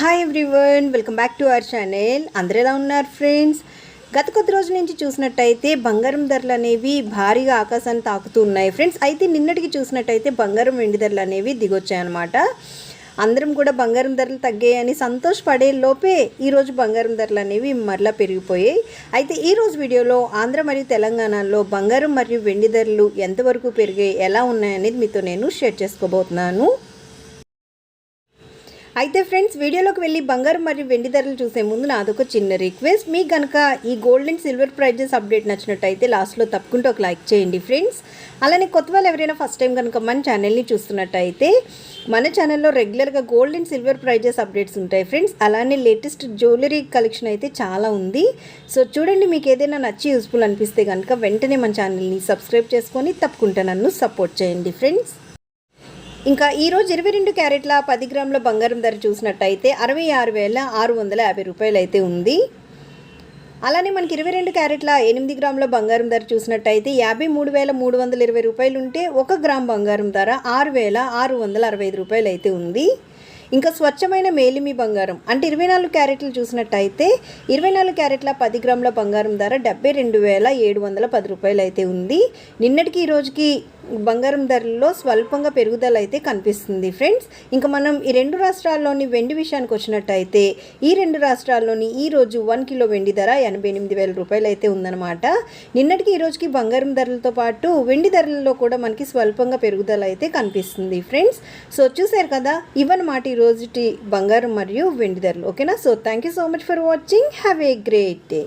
Hi everyone welcome back to our channel అందరూ ఎలా ఉన్నారు ఫ్రెండ్స్ గత కొద్ది రోజుల నుంచి చూసినట్టయితే బంగారం ధరలు అనేవి భారీగా ఆకాశాన్ని తాకుతూ ఉన్నాయి ఫ్రెండ్స్ అయితే నిన్నటికి చూసినట్టయితే బంగారం వెండి ధరలు అనేవి దిగొచ్చాయన్నమాట. అందరం కూడా బంగారం ధరలు తగ్గాయని సంతోషపడే లోపే ఈరోజు బంగారం ధరలు అనేవి మరలా పెరిగిపోయాయి. అయితే ఈరోజు వీడియోలో ఆంధ్ర మరియు తెలంగాణలో బంగారం మరియు వెండి ధరలు ఎంతవరకు పెరిగాయి ఎలా ఉన్నాయనేది మీతో నేను షేర్ చేసుకోబోతున్నాను. అయితే ఫ్రెండ్స్ వీడియోలోకి వెళ్ళి బంగారం మరియు వెండి ధరలు చూసే ముందు నాదొక చిన్న రిక్వెస్ట్. మీకు కనుక ఈ gold and silver prices update నచ్చినట్టయితే లాస్ట్లో తప్పకుండా ఒక లైక్ చేయండి ఫ్రెండ్స్. అలానే కొత్త వాళ్ళు ఎవరైనా ఫస్ట్ టైం కనుక మన ఛానల్ని చూస్తున్నట్టయితే మన ఛానల్లో రెగ్యులర్గా gold and silver prices updates ఉంటాయి ఫ్రెండ్స్. అలానే లేటెస్ట్ జ్యువెలరీ కలెక్షన్ అయితే చాలా ఉంది. సో చూడండి మీకు ఏదైనా నచ్చి యూస్ఫుల్ అనిపిస్తే కనుక వెంటనే మన ఛానల్ని సబ్స్క్రైబ్ చేసుకొని తప్పకుండా నన్ను సపోర్ట్ చేయండి ఫ్రెండ్స్. ఇంకా ఈరోజు ఇరవై రెండు క్యారెట్ల పది గ్రాముల బంగారం ధర చూసినట్టయితే అరవై ఆరు వేల ఆరు వందల యాభై రూపాయలు అయితే ఉంది. అలానే మనకి ఇరవై రెండు క్యారెట్ల ఎనిమిది గ్రాముల బంగారం ధర చూసినట్టయితే యాభై మూడు వేల మూడు వందల ఇరవై రూపాయలు ఉంటే ఒక గ్రామ్ బంగారం ధర ఆరు వేల ఆరు వందల అరవై ఐదు రూపాయలు అయితే ఉంది. ఇంకా స్వచ్ఛమైన మేలిమి బంగారం అంటే ఇరవై నాలుగు క్యారెట్లు చూసినట్టయితే ఇరవై నాలుగు క్యారెట్ల పది గ్రాముల బంగారం ధర డెబ్బై రెండు వేల ఏడు వందల పది రూపాయలు అయితే ఉంది. నిన్నటికి ఈ రోజుకి బంగారం ధరల్లో స్వల్పంగా పెరుగుదల అయితే కనిపిస్తుంది ఫ్రెండ్స్. ఇంకా మనం ఈ రెండు రాష్ట్రాల్లోని వెండి విషయానికి వచ్చినట్టయితే ఈ రెండు రాష్ట్రాల్లోని ఈ రోజు వన్ కిలో వెండి ధర ఎనభై ఎనిమిది వేల రూపాయలు అయితే ఉందన్నమాట. నిన్నటికి ఈ రోజుకి బంగారం ధరలతో పాటు వెండి ధరలలో కూడా మనకి స్వల్పంగా పెరుగుదల అయితే కనిపిస్తుంది ఫ్రెండ్స్. సో చూసారు కదా ఇవన్నమాట ఈ రోజుటి బంగారం మరియు వెండి ధరలు. ఓకేనా? So thank you so much for watching have a great day